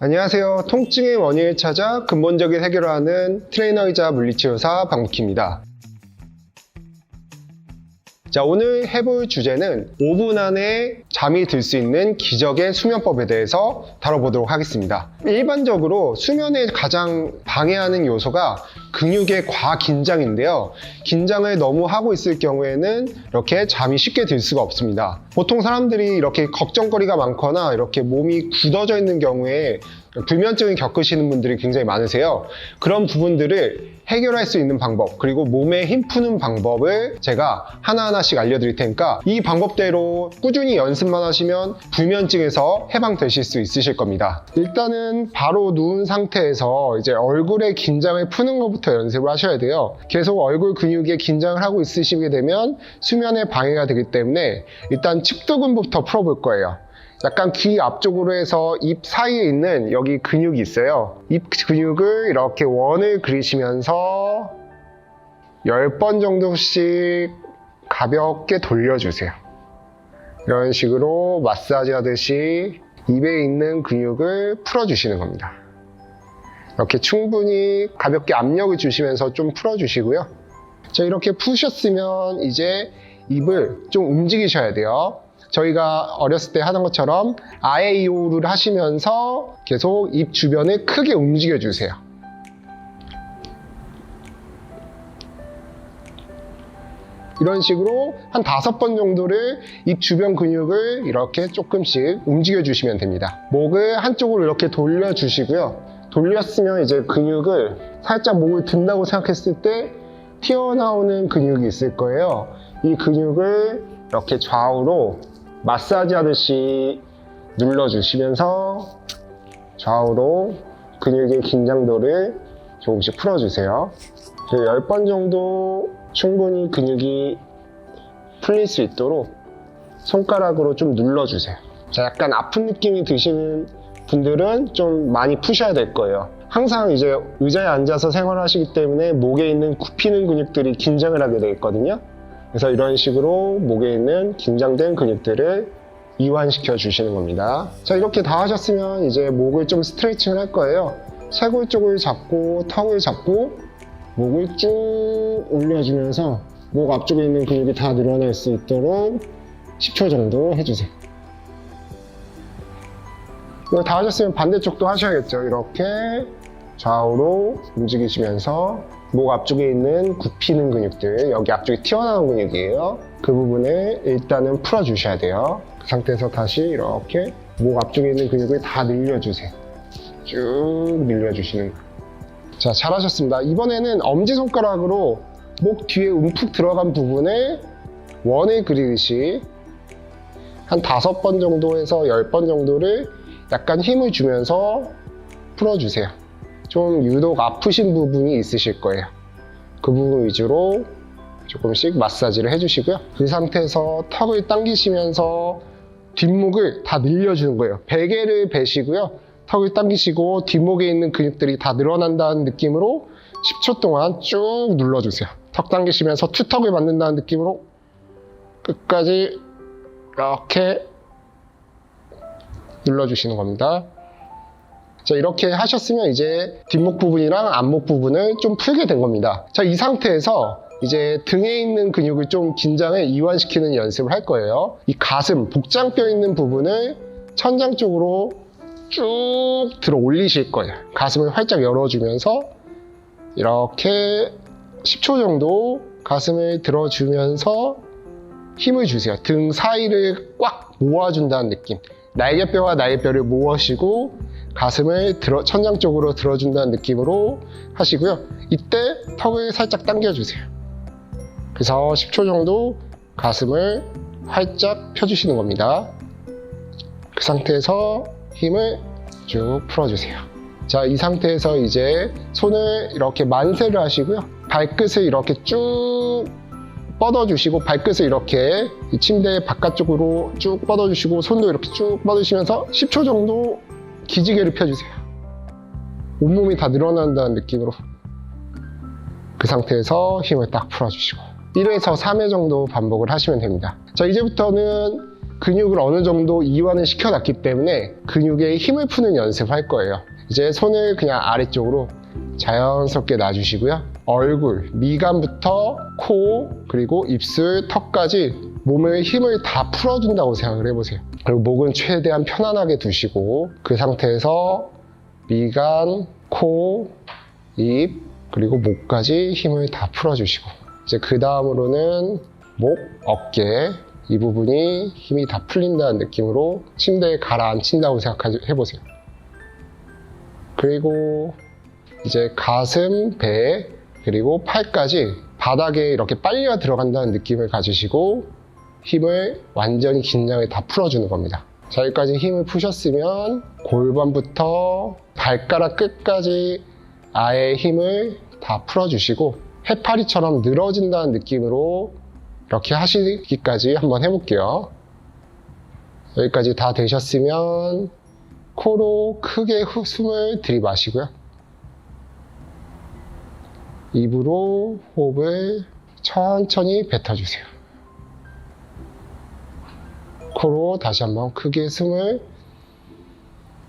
안녕하세요. 통증의 원인을 찾아 근본적인 해결을 하는 트레이너이자 물리치료사 박묵희입니다. 자, 오늘 해볼 주제는 5분 안에 잠이 들 수 있는 기적의 수면법에 대해서 다뤄보도록 하겠습니다. 일반적으로 수면에 가장 방해하는 요소가 근육의 과긴장인데요. 긴장을 너무 하고 있을 경우에는 이렇게 잠이 쉽게 들 수가 없습니다. 보통 사람들이 이렇게 걱정거리가 많거나 이렇게 몸이 굳어져 있는 경우에 불면증을 겪으시는 분들이 굉장히 많으세요. 그런 부분들을 해결할 수 있는 방법, 그리고 몸에 힘 푸는 방법을 제가 하나하나씩 알려드릴 테니까 이 방법대로 꾸준히 연습만 하시면 불면증에서 해방되실 수 있으실 겁니다. 일단은 바로 누운 상태에서 이제 얼굴의 긴장을 푸는 것부터 연습을 하셔야 돼요. 계속 얼굴 근육에 긴장을 하고 있으시게 되면 수면에 방해가 되기 때문에 일단 측두근부터 풀어볼 거예요. 약간 귀 앞쪽으로 해서 입 사이에 있는 여기 근육이 있어요. 입 근육을 이렇게 원을 그리시면서 10번 정도씩 가볍게 돌려주세요. 이런 식으로 마사지 하듯이 입에 있는 근육을 풀어주시는 겁니다. 이렇게 충분히 가볍게 압력을 주시면서 좀 풀어주시고요. 자, 이렇게 푸셨으면 이제 입을 좀 움직이셔야 돼요. 저희가 어렸을 때 하던 것처럼 아에이오를 하시면서 계속 입 주변을 크게 움직여 주세요. 이런 식으로 한 다섯 번 정도를 입 주변 근육을 이렇게 조금씩 움직여 주시면 됩니다. 목을 한쪽으로 이렇게 돌려 주시고요. 돌렸으면 이제 근육을 살짝 목을 든다고 생각했을 때 튀어나오는 근육이 있을 거예요. 이 근육을 이렇게 좌우로 마사지 하듯이 눌러주시면서 좌우로 근육의 긴장도를 조금씩 풀어주세요. 10번 정도 충분히 근육이 풀릴 수 있도록 손가락으로 좀 눌러주세요. 자, 약간 아픈 느낌이 드시는 분들은 좀 많이 푸셔야 될 거예요. 항상 이제 의자에 앉아서 생활하시기 때문에 목에 있는 굽히는 근육들이 긴장을 하게 되겠거든요. 그래서 이런 식으로 목에 있는 긴장된 근육들을 이완시켜 주시는 겁니다. 자, 이렇게 다 하셨으면 이제 목을 좀 스트레칭을 할 거예요. 쇄골 쪽을 잡고 턱을 잡고 목을 쭉 올려주면서 목 앞쪽에 있는 근육이 다 늘어날 수 있도록 10초 정도 해주세요. 이거 다 하셨으면 반대쪽도 하셔야겠죠. 이렇게 좌우로 움직이시면서 목 앞쪽에 있는 굽히는 근육들, 여기 앞쪽에 튀어나온 근육이에요. 그 부분을 일단은 풀어주셔야 돼요. 그 상태에서 다시 이렇게 목 앞쪽에 있는 근육을 다 늘려주세요. 쭉 늘려주시는. 자, 잘하셨습니다. 이번에는 엄지손가락으로 목 뒤에 움푹 들어간 부분을 원을 그리듯이 한 다섯 번 정도 해서 열 번 정도를 약간 힘을 주면서 풀어주세요. 좀 유독 아프신 부분이 있으실 거예요. 그 부분 위주로 조금씩 마사지를 해주시고요. 그 상태에서 턱을 당기시면서 뒷목을 다 늘려주는 거예요. 베개를 베시고요. 턱을 당기시고 뒷목에 있는 근육들이 다 늘어난다는 느낌으로 10초 동안 쭉 눌러주세요. 턱 당기시면서 투턱을 만든다는 느낌으로 끝까지 이렇게 눌러주시는 겁니다. 자, 이렇게 하셨으면 이제 뒷목 부분이랑 앞목 부분을 좀 풀게 된 겁니다. 자, 이 상태에서 이제 등에 있는 근육을 좀 긴장을 이완시키는 연습을 할 거예요. 이 가슴, 복장뼈 있는 부분을 천장 쪽으로 쭉 들어 올리실 거예요. 가슴을 활짝 열어주면서 이렇게 10초 정도 가슴을 들어주면서 힘을 주세요. 등 사이를 꽉 모아준다는 느낌. 날개뼈와 날개뼈를 모으시고 가슴을 들어, 천장 쪽으로 들어준다는 느낌으로 하시고요. 이때 턱을 살짝 당겨주세요. 그래서 10초 정도 가슴을 활짝 펴주시는 겁니다. 그 상태에서 힘을 쭉 풀어주세요. 자, 이 상태에서 이제 손을 이렇게 만세를 하시고요. 발끝을 이렇게 쭉 뻗어주시고 발끝을 이렇게 이 침대 바깥쪽으로 쭉 뻗어주시고 손도 이렇게 쭉 뻗으시면서 10초 정도 기지개를 펴주세요. 온몸이 다 늘어난다는 느낌으로 그 상태에서 힘을 딱 풀어주시고 1회에서 3회 정도 반복을 하시면 됩니다. 자 이제부터는 근육을 어느 정도 이완을 시켜놨기 때문에 근육에 힘을 푸는 연습할 거예요. 이제 손을 그냥 아래쪽으로 자연스럽게 놔주시고요. 얼굴, 미간부터 코, 그리고 입술, 턱까지 몸의 힘을 다 풀어준다고 생각을 해보세요. 그리고 목은 최대한 편안하게 두시고 그 상태에서 미간, 코, 입, 그리고 목까지 힘을 다 풀어주시고 이제 그 다음으로는 목, 어깨 이 부분이 힘이 다 풀린다는 느낌으로 침대에 가라앉힌다고 생각해 보세요. 그리고 이제 가슴, 배, 그리고 팔까지 바닥에 이렇게 빨려 들어간다는 느낌을 가지시고 힘을 완전히 긴장을 다 풀어주는 겁니다. 자, 여기까지 힘을 푸셨으면 골반부터 발가락 끝까지 아예 힘을 다 풀어주시고 해파리처럼 늘어진다는 느낌으로 이렇게 하시기까지 한번 해볼게요. 여기까지 다 되셨으면 코로 크게 후- 숨을 들이마시고요. 입으로 호흡을 천천히 뱉어주세요. 코로 다시 한번 크게 숨을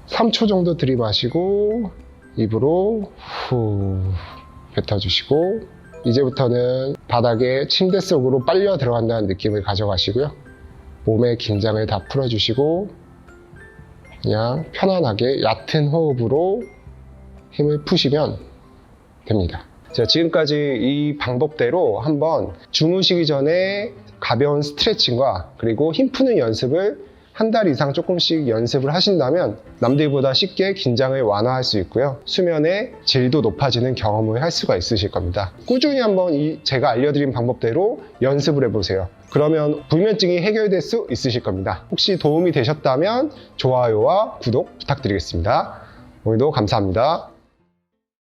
3초 정도 들이마시고 입으로 후 뱉어주시고 이제부터는 바닥에 침대 속으로 빨려 들어간다는 느낌을 가져가시고요. 몸의 긴장을 다 풀어주시고 그냥 편안하게 얕은 호흡으로 힘을 푸시면 됩니다. 자, 지금까지 이 방법대로 한번 주무시기 전에 가벼운 스트레칭과 그리고 힘 푸는 연습을 한 달 이상 조금씩 연습을 하신다면 남들보다 쉽게 긴장을 완화할 수 있고요. 수면의 질도 높아지는 경험을 할 수가 있으실 겁니다. 꾸준히 한번 이 제가 알려드린 방법대로 연습을 해보세요. 그러면 불면증이 해결될 수 있으실 겁니다. 혹시 도움이 되셨다면 좋아요와 구독 부탁드리겠습니다. 오늘도 감사합니다.